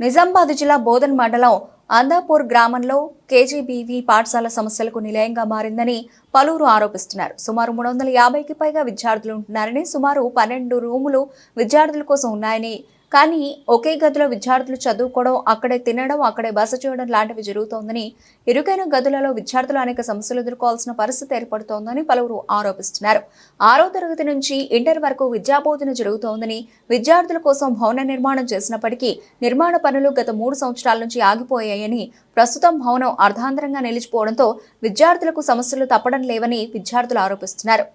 నిజామాబాద్ జిల్లా బోధన్ మండలం అందాపూర్ గ్రామంలో కేజీబీవీ పాఠశాల సమస్యలకు నిలయంగా మారిందని పలువురు ఆరోపిస్తున్నారు. సుమారు మూడు వందల యాభైకి పైగా విద్యార్థులు ఉంటున్నారని సుమారు పన్నెండు రూములు విద్యార్థుల కోసం ఉన్నాయని కానీ ఒకే గదిలో విద్యార్థులు చదువుకోవడం అక్కడే తినడం అక్కడే బస చేయడం లాంటివి జరుగుతోందని ఇరుకైన గదులలో విద్యార్థులు అనేక సమస్యలు ఎదుర్కోవాల్సిన పరిస్థితి ఏర్పడుతోందని పలువురు ఆరోపిస్తున్నారు. ఆరో తరగతి నుంచి ఇంటర్ వరకు విద్యాబోధన జరుగుతోందని విద్యార్థుల కోసం భవన నిర్మాణం చేసినప్పటికీ నిర్మాణ పనులు గత మూడు సంవత్సరాల నుంచి ఆగిపోయాయని ప్రస్తుతం భవనం అర్ధాంతరంగా నిలిచిపోవడంతో విద్యార్థులకు సమస్యలు తప్పడం లేవని విద్యార్థులు ఆరోపిస్తున్నారు.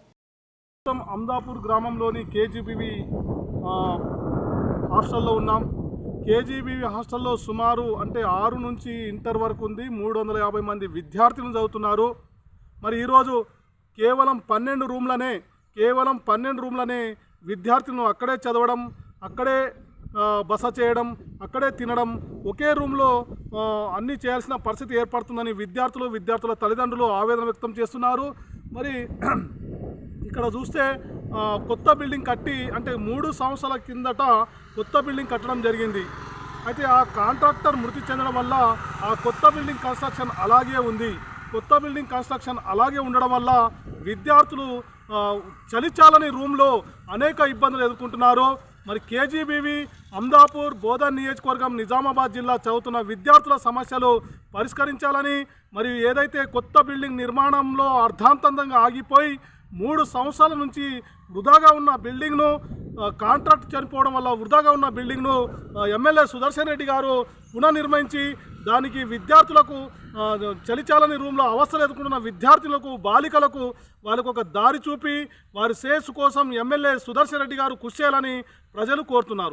ప్రస్తుతం గ్రామంలోని కేజీబీవి హాస్టల్లో ఉన్నాం. కేజీబీవీ హాస్టల్లో సుమారు అంటే ఆరు నుంచి ఇంటర్ వరకు ఉంది. మూడు వందల యాభై మంది విద్యార్థులు చదువుతున్నారు. మరి ఈరోజు కేవలం పన్నెండు రూమ్లనే కేవలం పన్నెండు రూమ్లనే విద్యార్థులను అక్కడే చదవడం అక్కడే బస చేయడం అక్కడే తినడం ఒకే రూమ్లో అన్నీ చేయాల్సిన పరిస్థితి ఏర్పడుతుందని విద్యార్థులు విద్యార్థుల తల్లిదండ్రులు ఆవేదన వ్యక్తం చేస్తున్నారు. మరి ఇక్కడ చూస్తే కొత్త బిల్డింగ్ కట్టి అంటే మూడు సంవత్సరాల కిందట కొత్త బిల్డింగ్ కట్టడం జరిగింది. అయితే ఆ కాంట్రాక్టర్ మృతి చెందడం వల్ల ఆ కొత్త బిల్డింగ్ కన్స్ట్రక్షన్ అలాగే ఉంది. కొత్త బిల్డింగ్ కన్స్ట్రక్షన్ అలాగే ఉండడం వల్ల విద్యార్థులు చలిచాలని రూమ్లో అనేక ఇబ్బందులు ఎదుర్కొంటున్నారు. మరి కేజీబీవి అమ్దాపూర్ బోధన్ నియోజకవర్గం నిజామాబాద్ జిల్లా చదువుతున్న విద్యార్థుల సమస్యలు పరిష్కరించాలని మరియు ఏదైతే కొత్త బిల్డింగ్ నిర్మాణంలో అర్ధాంతంగా ఆగిపోయి మూడు సంవత్సరాల నుంచి వృధాగా ఉన్న బిల్డింగ్ను కాంట్రాక్ట్ చనిపోవడం వల్ల వృధాగా ఉన్న బిల్డింగ్ను ఎమ్మెల్యే సుదర్శన్ రెడ్డి గారు పునర్నిర్మించి దానికి విద్యార్థులకు చలిచాలని రూమ్లో అవస్థలు ఎదుర్కొంటున్న విద్యార్థులకు బాలికలకు వాళ్ళకు ఒక దారి చూపి వారి శ్రేయస్సు కోసం ఎమ్మెల్యే సుదర్శన్ రెడ్డి గారు కృషి చేయాలని ప్రజలు కోరుతున్నారు.